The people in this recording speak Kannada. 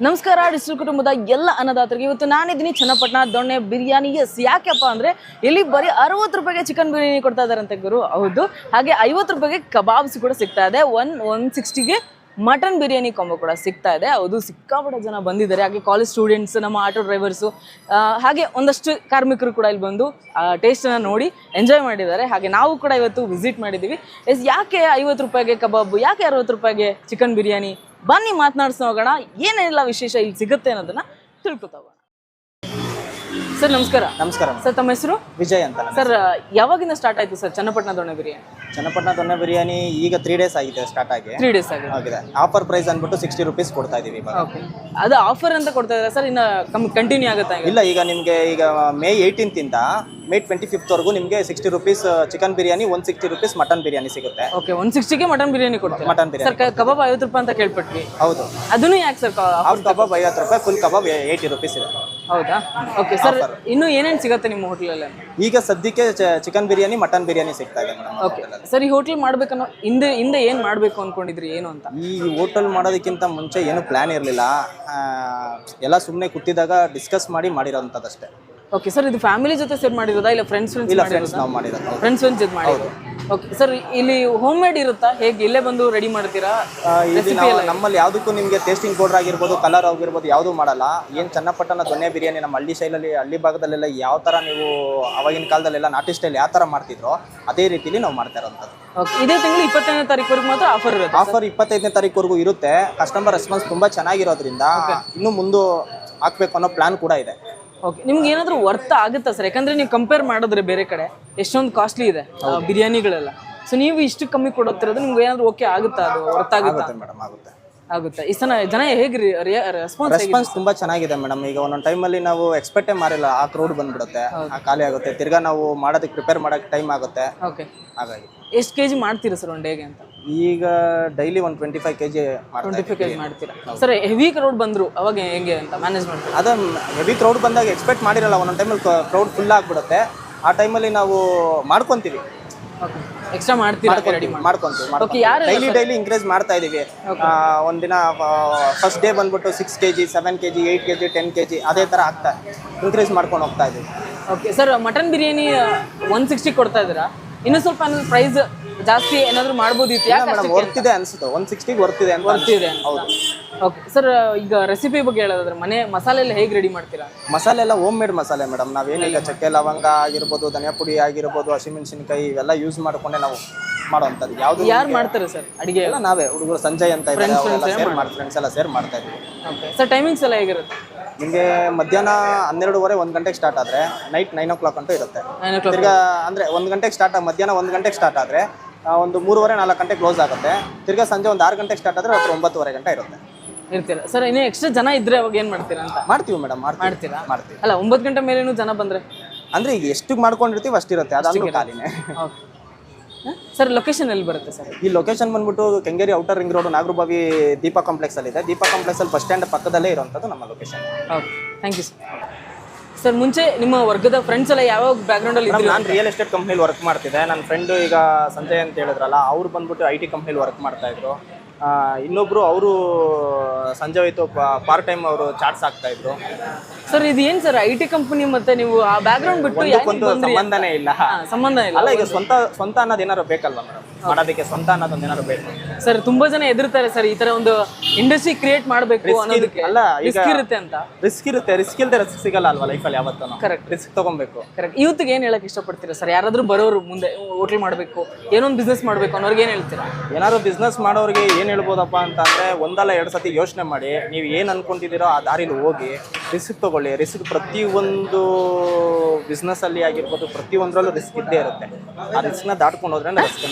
ನಮಸ್ಕಾರ, ಡಿಸ್ಟ್ರಿಕ್ಟ್ ಕುಟುಂಬದ ಎಲ್ಲ ಅನ್ನದಾತರಿಗೆ. ಇವತ್ತು ನಾನಿದ್ದೀನಿ ಚನ್ನಪಟ್ಟಣ ದೊಣ್ಣೆ ಬಿರಿಯಾನಿ. ಎಸ್ ಯಾಕೆಪ್ಪ ಅಂದರೆ ಇಲ್ಲಿ ಬರೀ ಅರವತ್ತು ರೂಪಾಯಿಗೆ ಚಿಕನ್ ಬಿರಿಯಾನಿ ಕೊಡ್ತಾ ಇದ್ದಾರಂತೆ ಗುರು. ಹೌದು. ಹಾಗೆ ಐವತ್ತು ರೂಪಾಯಿಗೆ ಕಬಾಬ್ಸ್ ಕೂಡ ಸಿಗ್ತಾ ಇದೆ. ಒನ್ ಒನ್ ಸಿಕ್ಸ್ಟಿಗೆ ಮಟನ್ ಬಿರಿಯಾನಿ ಕಾಂಬೋ ಕೂಡ ಸಿಗ್ತಾ ಇದೆ. ಹೌದು, ಸಿಕ್ಕಾಪಟ್ಟೆ ಜನ ಬಂದಿದ್ದಾರೆ. ಹಾಗೆ ಕಾಲೇಜ್ ಸ್ಟೂಡೆಂಟ್ಸ್ ನಮ್ಮ ಆಟೋ ಡ್ರೈವರ್ಸು ಹಾಗೆ ಒಂದಷ್ಟು ಕಾರ್ಮಿಕರು ಕೂಡ ಇಲ್ಲಿ ಬಂದು ಟೇಸ್ಟನ್ನು ನೋಡಿ ಎಂಜಾಯ್ ಮಾಡಿದ್ದಾರೆ. ಹಾಗೆ ನಾವು ಕೂಡ ಇವತ್ತು ವಿಸಿಟ್ ಮಾಡಿದ್ದೀವಿ. ಎಸ್ ಯಾಕೆ ಐವತ್ತು ರೂಪಾಯಿಗೆ ಕಬಾಬ್? ಯಾಕೆ ಅರವತ್ತು ರೂಪಾಯಿಗೆ ಚಿಕನ್ ಬಿರಿಯಾನಿ? ಬನ್ನಿ ಮಾತನಾಡ್ಸೋ ಹೋಗೋಣ. ಏನೆಲ್ಲ ವಿಶೇಷ ಇಲ್ಲಿ ಸಿಗುತ್ತೆ ಅನ್ನೋದನ್ನು ತಿಳ್ಕೊತಾ ಹೋಗೋಣ. ಸರ್ ನಮಸ್ಕಾರ. ನಮಸ್ಕಾರ ಸರ್ ತಮ್ಮ ಹೆಸರು? ವಿಜಯ್ ಅಂತ. ಸರ್ ಯಾವಾಗಿಂದ ಸ್ಟಾರ್ಟ್ ಆಯ್ತು ಸರ್ ಚನ್ನಪಟ್ಟಣ ದೊಣ್ಣೆ ಬಿರಿಯಾನಿ? ಚನ್ನಪಟ್ಟಣ ದೊಣ್ಣೆ ಬಿರಿಯಾನಿ ಈಗ ತ್ರೀ ಡೇಸ್ ಆಗಿದೆ ಸ್ಟಾರ್ಟ್ ಆಗಿ. ತ್ರೀ ಡೇಸ್ ಆಗಿದೆ. ಆಗಿದೆ. ಆಫರ್ ಪ್ರೈಸ್ ಅಂದ್ಬಿಟ್ಟು ಸಿಕ್ಸ್ಟಿ ರುಪೀಸ್ ಕೊಡ್ತಾ ಇದೀವಿ ಇವಾಗ. ಓಕೆ ಅದು ಆಫರ್ ಅಂತ ಕೊಡ್ತಾ ಇದ್ದಾರೆ ಸರ್? ಇನ್ನು ಕಮ್ ಕಂಟಿನ್ಯೂ ಆಗುತ್ತಾ ಇಲ್ಲ ಈಗ ನಿಮಗೆ ಈಗ ಮೇ ಏಯ್ಟೀನ್ತ್ ಇಂದ ಮೇ ಟ್ವೆಂಟಿ ಫಿಫ್ತ್ ವರೆಗೂ ನಿಮಗೆ sixty rupees chicken biryani one sixty rupees mutton biryani ಸಿಗುತ್ತೆ. ಓಕೆ ಒನ್ ಸಿಕ್ಸ್ಟಿಗೆ ಮಟನ್ ಬಿರಿಯಾನಿ ಕೊಡ್ತೀವಿ ಮಟನ್ ಬಿರಿಯಾನಿ ಸರ್ ಕ- ಕಬಾಬ್ ಐವತ್ತು ರೂಪಾಯಿ ಅಂತ ಕೇಳ್ಪಟ್ವಿ. ಹೌದು. ಅದನ್ನು ಯಾಕೆ ಸರ್ ಅವ್ರ ಕಬಾಬ್ ಐವತ್ತು ರೂಪಾಯಿ ಫುಲ್ ಕಬಾಬ್ ಏಯ್ಟಿ ರುಪೀಸ್ ಇದೆ. ಹೌದಾ? ಓಕೆ ಸರ್ ಇನ್ನು ಏನೇನು ಸಿಗುತ್ತೆ ನಿಮ್ಮ ಹೋಟ್ಲಲ್ಲಿ ಈಗ ಸದ್ಯಕ್ಕೆ ಚಿಕನ್ ಬಿರಿಯಾನಿ ಮಟನ್ ಬಿರಿಯಾನಿ ಸಿಗ್ತಾ ಇದೆ ಓಕೆ ಸರ್ ಈ ಹೋಟ್ಲ್ ಮಾಡ್ಬೇಕನ್ನೋ ಹಿಂದೆ ಹಿಂದೆ ಏನು ಮಾಡಬೇಕು ಅನ್ಕೊಂಡಿದ್ರಿ ಏನು ಅಂತ? ಈ ಹೋಟೆಲ್ ಮಾಡೋದಕ್ಕಿಂತ ಮುಂಚೆ ಏನು ಪ್ಲಾನ್ ಇರಲಿಲ್ಲ. ಎಲ್ಲ ಸುಮ್ಮನೆ ಕೂತಿದ್ದಾಗ ಡಿಸ್ಕಸ್ ಮಾಡಿ ಮಾಡಿರೋಂಥದ್ದಷ್ಟೇ. ಓಕೆ ಸರ್ ಇದು ಫ್ಯಾಮಿಲಿ ಜೊತೆ ಸೇರ್ ಮಾಡಿರೋದಾ ಇಲ್ಲ ಫ್ರೆಂಡ್ಸ್ ಫ್ರೆಂಡ್ಸ್ ಇಲ್ಲ ಫ್ರೆಂಡ್ಸ್ ನಾವು ಮಾಡಿರೋದು. ಫ್ರೆಂಡ್ಸ್ ಫ್ರೆಂಡ್ಸ್ ಜೊತೆ ಮಾಡಿರೋದು. ಓಕೆ ಸರ್ ಇಲ್ಲಿ ಹೋಮ್ ಮೇಡ್ ಇರುತ್ತಾ? ಹೇಗೆ ಇಲ್ಲೇ ಬಂದು ರೆಡಿ ಮಾಡ್ತೀರಾ? ಆ, ಇಲ್ಲಿ ನಾವು ನಮ್ಮಲ್ಲಿ ಯಾವುದಕ್ಕೂ ನಿಮಗೆ ಟೇಸ್ಟಿಂಗ್ ಪೌಡರ್ ಆಗಿರ್ಬೋದು ಕಲರ್ ಆಗಿರ್ಬೋದು ಯಾವುದೂ ಮಾಡಲ್ಲ. ಏನು ಚನ್ನಪಟ್ಟಣ ದೊನ್ನೆ ಬಿರಿಯಾನಿ ನಮ್ಮ ಹಳ್ಳಿ ಶೈಲಲ್ಲಿ ಹಳ್ಳಿ ಭಾಗದಲ್ಲೆಲ್ಲ ಯಾವ ಥರ ನೀವು ಅವಾಗಿನ ಕಾಲದಲ್ಲೆಲ್ಲ ನಾಟಿ ಸ್ಟೈಲ್ ಯಾವ ಥರ ಮಾಡ್ತಿದ್ರೋ ಅದೇ ರೀತಿಲಿ ನಾವು ಮಾಡ್ತಾ ಇರೋಂಥದ್ದು ಓಕೆ ಇದೇ ತಿಂಗಳು ಇಪ್ಪತ್ತೈದನೇ ತಾರೀಕುವರೆಗೆ ಮಾತ್ರ ಆಫರ್ ಇರುತ್ತೆ ಆಫರ್ ಇಪ್ಪತ್ತೈದನೇ ತಾರೀಕುವರೆಗೂ ಇರುತ್ತೆ. ಕಸ್ಟಮರ್ ರೆಸ್ಪಾನ್ಸ್ ತುಂಬ ಚೆನ್ನಾಗಿರೋದ್ರಿಂದ ಇನ್ನೂ ಮುಂದೆ ಹಾಕ್ಬೇಕು ಅನ್ನೋ ಪ್ಲಾನ್ ಕೂಡ ಇದೆ. ಓಕೆ ನಿಮ್ಗೆ ಏನಾದರೂ ವರ್ತ್ ಆಗುತ್ತಾ ಸರ್ ಯಾಕಂದ್ರೆ ನೀವು ಕಂಪೇರ್ ಮಾಡಿದ್ರೆ ಬೇರೆ ಕಡೆ ಎಷ್ಟೊಂದು ಕಾಸ್ಟ್ಲಿ ಇದೆ ಆ, ಬಿರಿಯಾನಿಗಳೆಲ್ಲ. ಸೊ ನೀವು ಇಷ್ಟು ಕಮ್ಮಿ ಕೊಡುತ್ತಿರೋದು ನಿಮ್ಗೆ ಏನಾದರೂ ಓಕೆ ಆಗುತ್ತಾ ಅದು? ವರ್ತ ಆಗುತ್ತಾ? ಆಗುತ್ತೆ ಮೇಡಮ್ ಆಗುತ್ತೆ. ಆಗುತ್ತೆ. ಈ ಸಲ ಜನ ಹೇಗೆ ರೆಸ್ಪಾನ್ಸ್ ರೆಸ್ಪಾನ್ಸ್ ತುಂಬಾ ಚೆನ್ನಾಗಿದೆ ಮೇಡಮ್ ಈಗ ಒಂದೊಂದು ಟೈಮಲ್ಲಿ ನಾವು ಎಕ್ಸ್ಪೆಕ್ಟೇ ಮಾಡಿಲ್ಲ ಆ ಕ್ರೌಡ್ ಬಂದ್ಬಿಡುತ್ತೆ. ಆ ಖಾಲಿ ಆಗುತ್ತೆ. ತಿರ್ಗಾ ನಾವು ಮಾಡೋದಕ್ಕೆ ಪ್ರಿಪೇರ್ ಮಾಡೋಕ್ಕೆ ಟೈಮ್ ಆಗುತ್ತೆ. ಓಕೆ ಹಾಗಾಗಿ. ಎಷ್ಟು ಕೆ ಜಿ ಮಾಡ್ತೀರಾ ಸರ್ ಒಂದು ಡೇಗೆ ಅಂತ? ಈಗ ಡೈಲಿ ಒಂದು twenty five K G twenty five K G ಮಾಡ್ತೀರಾ? ಸರ್ ಹೆವಿ ಕ್ರೌಡ್ ಬಂದರು. ಅವಾಗ ಹೆಂಗೆ ಅಂತ ಮ್ಯಾನೇಜ್ ಮಾಡ್ತೀರಾ? ಅದ ಹೆವಿ ಕ್ರೌಡ್ ಬಂದಾಗ ಎಕ್ಸ್ಪೆಕ್ಟ್ ಮಾಡಿರಲ್ಲ ಒಂದೊಂದು ಟೈಮಲ್ಲಿ ಕ್ರೌಡ್ ಫುಲ್ ಆಗಿಬಿಡುತ್ತೆ. ಆ ಟೈಮಲ್ಲಿ ನಾವು ಮಾಡ್ಕೊತೀವಿ. ಎಕ್ಸ್ಟ್ರಾ ಮಾಡ್ತೀರಾ ರೆಡಿ ಮಾಡ್ಕೊಂತೀವಿ ಡೈಲಿ ಡೈಲಿ ಇನ್ಕ್ರೀಸ್ ಮಾಡ್ತಾ ಇದೀವಿ. ಒಂದಿನ ಫಸ್ಟ್ ಡೇ ಬಂದ್ಬಿಟ್ಟು six K G seven K G eight K G ten K G ಅದೇ ಥರ ಆಗ್ತಾ ಇನ್ಕ್ರೀಸ್ ಮಾಡ್ಕೊಂಡು ಹೋಗ್ತಾ ಇದೀವಿ. Okay sir mutton biryani one sixty ಕೊಡ್ತಾ ಇದ್ದೀರಾ? ಇನ್ನೂ ಸ್ವಲ್ಪ ಪ್ರೈಸ್ ಜಾಸ್ತಿ ಏನಾದ್ರು ಮಾಡ್ಬೋದಿತ್ತು ಯಾಕೆ ಮೇಡಮ್ ವರ್ತಿದೆ ಅನ್ಸುತ್ತೆ. ಒನ್ ಸಿಕ್ಸ್ಟಿಗೆ ವರ್ತಿದೆ ಅಂತ ಬರ್ತಿದೆ ಹೌದು. ಓಕೆ ಸರ್ ಈಗ ರೆಸಿಪಿ ಬಗ್ಗೆ ಹೇಳೋದಾದ್ರೆ ಮನೆ ಮಸಾಲೆ ಎಲ್ಲ ಹೇಗೆ ರೆಡಿ ಮಾಡ್ತೀರಾ? ಮಸಾಲೆ ಎಲ್ಲ ಹೋಮ್ ಮೇಡ್ ಮಸಾಲೆ ಮೇಡಮ್ ನಾವೇನೀಗ ಚಕ್ಕೆ ಲವಂಗ ಆಗಿರ್ಬೋದು ಧನಿಯಾ ಪುಡಿ ಆಗಿರ್ಬೋದು ಹಸಿಮೆಣಸಿನಕಾಯಿ ಇವೆಲ್ಲ ಯೂಸ್ ಮಾಡ್ಕೊಂಡೆ ನಾವು ಮಾಡೋವಂಥದ್ದು. ಯಾವ್ದು ಯಾರು ಮಾಡ್ತಾರೆ ಸರ್ ಅಡಿಗೆ ಎಲ್ಲ ನಾವೇ. ಹುಡುಗರು ಸಂಜಯ್ ಅಂತ ಇದ್ದಾರೆ ಅವರೆಲ್ಲ ಸೇರ್ ಮಾಡಿ ಫ್ರೆಂಡ್ಸ್ ಎಲ್ಲ ಸೇರ್ ಮಾಡ್ತಾ ಇದ್ದೀವಿ. ಓಕೆ ಸರ್ ಟೈಮಿಂಗ್ಸ್ ಎಲ್ಲ ಹೇಗಿರುತ್ತೆ? ನಿಮಗೆ ಮಧ್ಯಾಹ್ನ ಹನ್ನೆರಡುವರೆ ಒಂದು ಗಂಟೆಗೆ ಸ್ಟಾರ್ಟ್ ಆದರೆ ನೈಟ್ ನೈನ್ ಓ ಕ್ಲಾಕ್ ಅಂತೂ ಇರುತ್ತೆ. ತಿರ್ಗಾ ಅಂದರೆ ಒಂದು ಗಂಟೆಗೆ ಸ್ಟಾರ್ಟ್ ಮಧ್ಯಾಹ್ನ ಒಂದು ಗಂಟೆಗೆ ಸ್ಟಾರ್ಟ್ ಆದರೆ ಒಂದು ಮೂರುವರೆ ನಾಲ್ಕು ಗಂಟೆ ಕ್ಲೋಸ್ ಆಗುತ್ತೆ. ತಿರ್ಗಾ ಸಂಜೆ ಒಂದು ಆರು ಗಂಟೆಗೆ ಸ್ಟಾರ್ಟ್ ಆದರೆ ರಾತ್ರಿ ಒಂಬತ್ತುವರೆ ಗಂಟೆ ಇರುತ್ತೆ. ಇರ್ತೀರಾ? ಸರ್ ಇನ್ನೂ ಎಕ್ಸ್ಟ್ರಾ ಜನ ಇದ್ರೆ ಅವಾಗ ಏನು ಮಾಡ್ತೀರಾ ಅಂತ? ಮಾಡ್ತೀವಿ ಮೇಡಮ್ ಮಾಡ್ತೀರಾ? ಮಾಡ್ತೀವಿ. ಅಲ್ಲ ಒಂಬತ್ತು ಗಂಟೆ ಮೇಲೇನು ಜನ ಬಂದರೆ? ಅಂದರೆ ಈಗ ಎಷ್ಟು ಮಾಡ್ಕೊಂಡಿರ್ತೀವಿ ಅಷ್ಟಿರುತ್ತೆ ಅದಾದ್ರೂ ಖಾಲಿನೇ. ಸರ್ ಲೊಕೇಶನ್ ಎಲ್ಲಿ ಬರುತ್ತೆ ಸರ್? ಈ ಲೊಕೇಶನ್ ಬಂದ್ಬಿಟ್ಟು Kengeri outer ring road Nagarbhavi Deepa complex ಅಲ್ಲಿ ಇದೆ ದೀಪಾ ಕಾಂಪ್ಲೆಕ್ಸ್ ಅಲ್ಲಿ ಬಸ್ ಸ್ಟ್ಯಾಂಡ್ ಪಕ್ಕದಲ್ಲೇ ಇರುವಂಥದ್ದು ನಮ್ಮ location okay. Thank you sir sir ಮುಂಚೆ ನಿಮ್ಮ ವರ್ಗದ ಫ್ರೆಂಡ್ಸ್ ಎಲ್ಲ ಯಾವ ಬ್ಯಾಕ್ಗ್ರೌಂಡಲ್ಲಿ ಇದ್ರು ನಾನು ರಿಯಲ್ ಎಸ್ಟೇಟ್ ಕಂಪ್ನಿಲಿ ವರ್ಕ್ ಮಾಡ್ತಿದ್ದೆ. ನನ್ನ ಫ್ರೆಂಡು ಈಗ ಸಂಜಯ್ ಅಂತ ಹೇಳಿದ್ರಲ್ಲ ಅವ್ರು ಬಂದ್ಬಿಟ್ಟು ಐ ಟಿ ಕಂಪ್ನಿಲಿ ವರ್ಕ್ ಮಾಡ್ತಾ ಇದ್ರು. ಇನ್ನೊಬ್ರು ಅವರು ಸಂಜೆ ಹೋಯ್ತು ಪಾರ್ಟ್ ಟೈಮ್ ಅವರು ಚಾಟ್ಸ್ ಆಗ್ತಾ ಇದ್ರು. ಸರ್ ಇದು ಏನ್ ಸರ್ ಐ ಟಿ ಕಂಪನಿ ಮತ್ತೆ ನೀವು ಆ ಬ್ಯಾಕ್ಗ್ರೌಂಡ್ ಬಿಟ್ಟು ಯಾಕೆ ಒಂದು ಬಂದ್ರಿ ಸಂಬಂಧನೇ ಇಲ್ಲ. ಸಂಬಂಧ ಇಲ್ಲ ಅಲ್ಲ ಈಗ ಸ್ವಂತ ಸ್ವಂತ ಅನ್ನೋದು ಏನಾರು ಬೇಕಲ್ವಾ ಮೇಡಮ್ ಮಾಡೋದಕ್ಕೆ ಸ್ವಂತ ಅನ್ನೋದೊಂದು ಏನಾರು ಬೇಕು. ಸರ್ ತುಂಬಾ ಜನ ಎದುರ್ತಾರೆ ಸರ್ ಈ ತರ ಒಂದು ಇಂಡಸ್ಟ್ರಿ ಕ್ರಿಯೇಟ್ ಮಾಡಬೇಕು ಅನ್ನೋದಕ್ಕೆ. ಅಲ್ಲ ರಿಸ್ಕ್ ಇರುತ್ತೆ ಅಂತ. ರಿಸ್ಕ್ ಇರುತ್ತೆ. ರಿಸ್ಕ್ ಇಲ್ಲದೆ ರಿಸ್ಕ್ ಸಿಗಲ್ಲ ಅಲ್ವಾ ಲೈಫಲ್ಲಿ ಯಾವತ್ತೂ ಕರೆಕ್ಟ್ ರಿಸ್ಕ್ ತಗೊಬೇಕು. ಕರೆಕ್ಟ್ ಇವತ್ತಿಗೆ ಏನು ಹೇಳಕ್ ಇಷ್ಟಪಡ್ತೀರಾ ಸರ್? ಯಾರಾದ್ರೂ ಬರೋರು ಮುಂದೆ ಹೋಟ್ಲ್ ಮಾಡಬೇಕು ಏನೊಂದು ಬಿಸ್ನೆಸ್ ಮಾಡಬೇಕು ಅನ್ನೋರ್ಗೆ ಏನು ಹೇಳ್ತೀರಾ? ಏನಾದ್ರು ಬಿಸ್ನೆಸ್ ಮಾಡೋರಿಗೆ ಏನು ಹೇಳ್ಬೋದಪ್ಪ ಅಂತ ಅಂದ್ರೆ ಒಂದಲ್ಲ ಎರಡು ಸತಿ ಯೋಚನೆ ಮಾಡಿ ನೀವು ಏನು ಅನ್ಕೊಂತಿದ್ದೀರೋ ಆ ದಾರಿಲಿ ಹೋಗಿ ರಿಸ್ಕ್ ತಗೊಳ್ಳಿ. ರಿಸ್ಕ್ ಪ್ರತಿಯೊಂದು ಬಿಸ್ನೆಸ್ಸಲ್ಲಿ ಆಗಿರ್ಬೋದು ಪ್ರತಿಯೊಂದರಲ್ಲೂ ರಿಸ್ಕ್ ಇದ್ದೇ ಇರುತ್ತೆ. ಆ ರಿಸ್ಕ್ನ ದಾಟ್ಕೊಂಡು ಹೋದ್ರೆ ರಿಸ್ಕ್